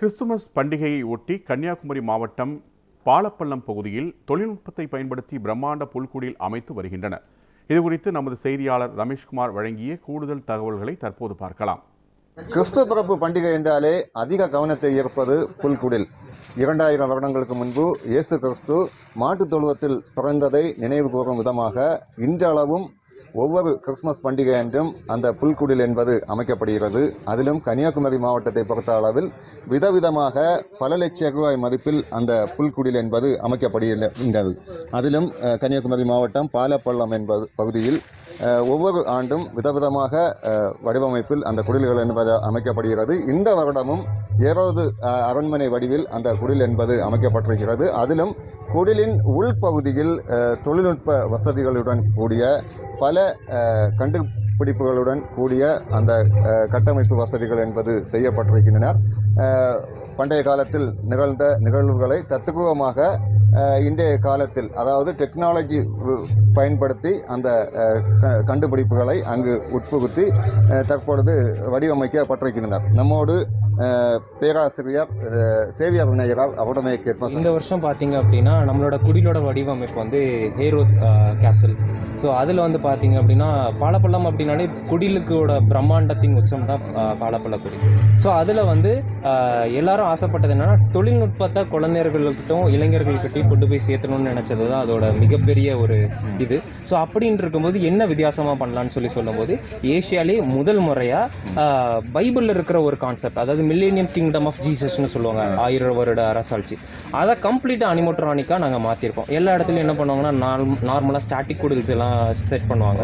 Christmas பண்டிகையை ஒட்டி கன்னியாகுமரி மாவட்டம் பாலப்பள்ளம் பகுதியில் தொழில்நுட்பத்தை பயன்படுத்தி பிரம்மாண்ட புல்குடில் அமைத்து வருகின்றனர் இதுகுறித்து நமது செய்தியாளர் ரமேஷ்குமார் வழங்கிய கூடுதல் தகவல்களை தற்போது பார்க்கலாம். கிறிஸ்து பிறப்பு பண்டிகை என்றாலே அதிக கவனத்தை ஈர்ப்பது புல்குடில். இரண்டாயிரம் வருடங்களுக்கு முன்பு இயேசு கிறிஸ்து மாட்டுத் தொழுவத்தில் பிறந்ததை நினைவு கூறும் விதமாக இன்றளவும் ஒவ்வொரு கிறிஸ்துமஸ் பண்டிகை அன்றும் அந்த புல்குடில் என்பது அமைக்கப்படுகிறது. அதிலும் கன்னியாகுமரி மாவட்டத்தை பொறுத்த அளவில் விதவிதமாக பல லட்சம் ரூபாய் மதிப்பில் அந்த புல்குடில் என்பது அமைக்கப்படுகின்றது அதிலும் கன்னியாகுமரி மாவட்டம் பாலப்பள்ளம் என்பது பகுதியில் ஒவ்வொரு ஆண்டும் விதவிதமாக வடிவமைப்பில் அந்த குடில்கள் என்பது அமைக்கப்படுகிறது. இந்த வருடமும் ஏரோது அரண்மனை வடிவில் அந்த குடில் என்பது அமைக்கப்பட்டிருக்கிறது. அதிலும் குடிலின் உள்பகுதியில் தொழில்நுட்ப வசதிகளுடன் கூடிய பல கண்டுபிடிப்புகளுடன் கூடிய அந்த கட்டமைப்பு வசதிகள் என்பது செய்யப்பட்டிருக்கின்றன. பண்டைய காலத்தில் நிகழ்ந்த நிகழ்வுகளை தத்துவமாக இன்றைய காலத்தில் அதாவது டெக்னாலஜி பயன்படுத்தி அந்த க- கண்டுபிடிப்புகளை அங்கு உட்புகுத்தி தற்பொழுது வடிவமைக்கப்பட்டிருக்கின்றனர் நம்மோடு பேராசிரியர் அஹ், சேவியர் விநாயகரால் அவடமே கேட்போம் இந்த வருஷம் பார்த்தீங்க அப்படின்னா நம்மளோட குடிலோட வடிவமைப்பு வந்து ஹேரோ கேசல் ஸோ அதில் வந்து பார்த்தீங்க அப்படின்னா பாலப்பள்ளம் அப்படின்னாலே குடிலுக்கோட பிரம்மாண்டத்தின் உச்சம் தான் பாலப்பள்ள குடி ஸோ அதில் வந்து எல்லாரும் ஆசைப்பட்டது என்னன்னா தொழில்நுட்பத்தை குழந்தைகள்கிட்டும் இளைஞர்கள்கிட்டையும் கொண்டு போய் சேர்த்தணும்னு நினச்சது தான் அதோட மிகப்பெரிய ஒரு இது. ஸோ அப்படின்னு இருக்கும்போது என்ன வித்தியாசமாக பண்ணலான்னு சொல்லி சொல்லும்போது ஏஷியாலே முதல் முறையாக பைபிளில் இருக்கிற ஒரு கான்செப்ட் அதாவது மில்லேனியம் கிங்டம் ஆஃப் ஜீசஸ்னு சொல்லுவாங்க ஆயிரம் வருட அரசாட்சி. அதை கம்ப்ளீட்டாக அனிமோட்ரானிக்காக நாங்கள் மாற்றிருக்கோம் எல்லா இடத்துலையும் என்ன பண்ணுவாங்கன்னா நார்மலாக ஸ்டாட்டிக் குடில்ஸ் எல்லாம் செட் பண்ணுவாங்க.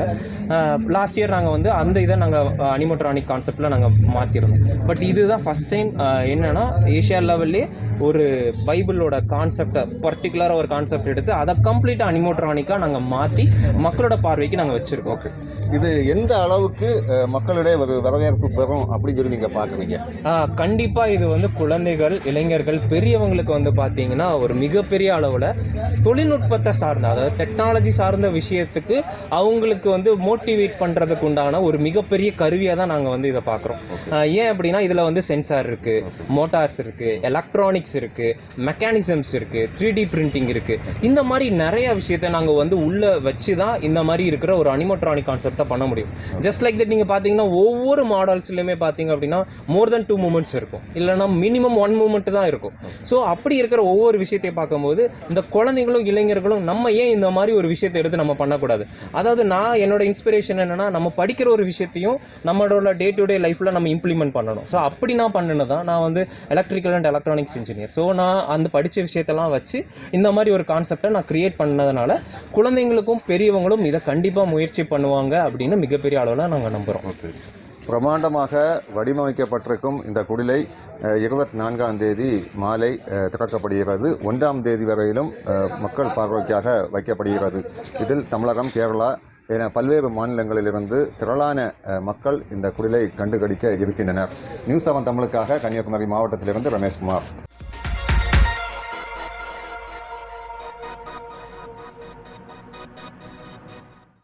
லாஸ்ட் இயர் நாங்கள் வந்து அந்த இதை நாங்கள் அனிமோட்ரானிக் கான்செப்டில் நாங்கள் மாற்றிருந்தோம் பட் இதுதான் ஃபஸ்ட் டைம் என்னன்னா ஏஷியா லெவல்லே ஒரு பைபிளோட கான்செப்டை பர்டிகுலராக ஒரு கான்செப்ட் எடுத்து அதை கம்ப்ளீட்டாக அனிமோட்ரானிக்காக நாங்கள் மாற்றி மக்களோட பார்வைக்கு நாங்கள் வச்சுருக்கோம். இது எந்த அளவுக்கு மக்களிடையே ஒரு வரவேற்பு பெறும் அப்படின்னு சொல்லி நீங்க பாக்குறீங்க ஆஹ் கண்டிப்பா இது வந்து குழந்தைகள் இளைஞர்கள் பெரியவங்களுக்கு வந்து பாத்தீங்கன்னா ஒரு மிகப்பெரிய அளவுல தொழில்நுட்பத்தை சார்ந்த அதாவது டெக்னாலஜி சார்ந்த விஷயத்துக்கு அவங்களுக்கு வந்து மோட்டிவேட் பண்றதுக்கு உண்டான ஒரு மிகப்பெரிய கருவியா தான் நாங்க வந்து இதை பாக்குறோம் ஆஹ் ஏன் அப்படின்னா இதுல வந்து சென்சார் இருக்குது மோட்டார்ஸ் இருக்குது எலக்ட்ரானிக்ஸ் இருக்குது மெக்கானிசம்ஸ் இருக்குது த்ரீ டி பிரிண்டிங் இருக்குது இந்த மாதிரி நிறைய விஷயத்தை நாங்கள் வந்து உள்ளே வச்சு தான் இந்த மாதிரி இருக்கிற ஒரு அனிமோட்ரானிக் கான்செப்டை பண்ண முடியும். ஜஸ்ட் லைக் தட் நீங்கள் பார்த்தீங்கன்னா ஒவ்வொரு மாடல்ஸ்லையுமே பார்த்தீங்க அப்படின்னா மோர் தென் டூ மூமெண்ட்ஸ் இருக்கும். இல்லைன்னா மினிமம் ஒன் மூமெண்ட் தான் இருக்கும். ஸோ அப்படி இருக்கிற ஒவ்வொரு விஷயத்தையும் பார்க்கும்போது இந்த குழந்தைகளும் இளைஞர்களும் நம்ம ஏன் இந்த மாதிரி ஒரு விஷயத்தை எடுத்து நம்ம பண்ணக்கூடாது? அதாவது நான் என்னோட இன்ஸ்பிரேஷன் என்னென்னா நம்ம படிக்கிற ஒரு விஷயத்தையும் நம்மளோட டே டு டே லைஃப்பில் நம்ம இம்ப்ளிமெண்ட் பண்ணணும். ஸோ அப்படி நான் பண்ணினதான் நான் வந்து electrical and electronics engineer so நான் அந்த படித்த விஷயத்தெல்லாம் வச்சு இந்த மாதிரி ஒரு கான்செப்டை நான் கிரியேட் பண்ணதுனால குழந்தைங்களுக்கும் பெரியவங்களும் இதை கண்டிப்பாக முயற்சி பண்ணுவாங்க அப்படின்னு மிகப்பெரிய அளவில் நாங்கள் நம்புகிறோம் பிரம்மாண்டமாக வடிவமைக்கப்பட்டிருக்கும் இந்த குடிலை இருபத்தி நான்காம் தேதி மாலை திறக்கப்படுகிறது. ஒன்றாம் தேதி வரையிலும் மக்கள் பார்வைக்காக வைக்கப்படுகிறது. இதில் தமிழகம் கேரளா என பல்வேறு மாநிலங்களிலிருந்து திரளான மக்கள் இந்த குடிலை கண்டுகடிக்க இருக்கின்றனர். நியூஸ் செவன் தமிழுக்காக கன்னியாகுமரி மாவட்டத்திலிருந்து ரமேஷ்குமார்.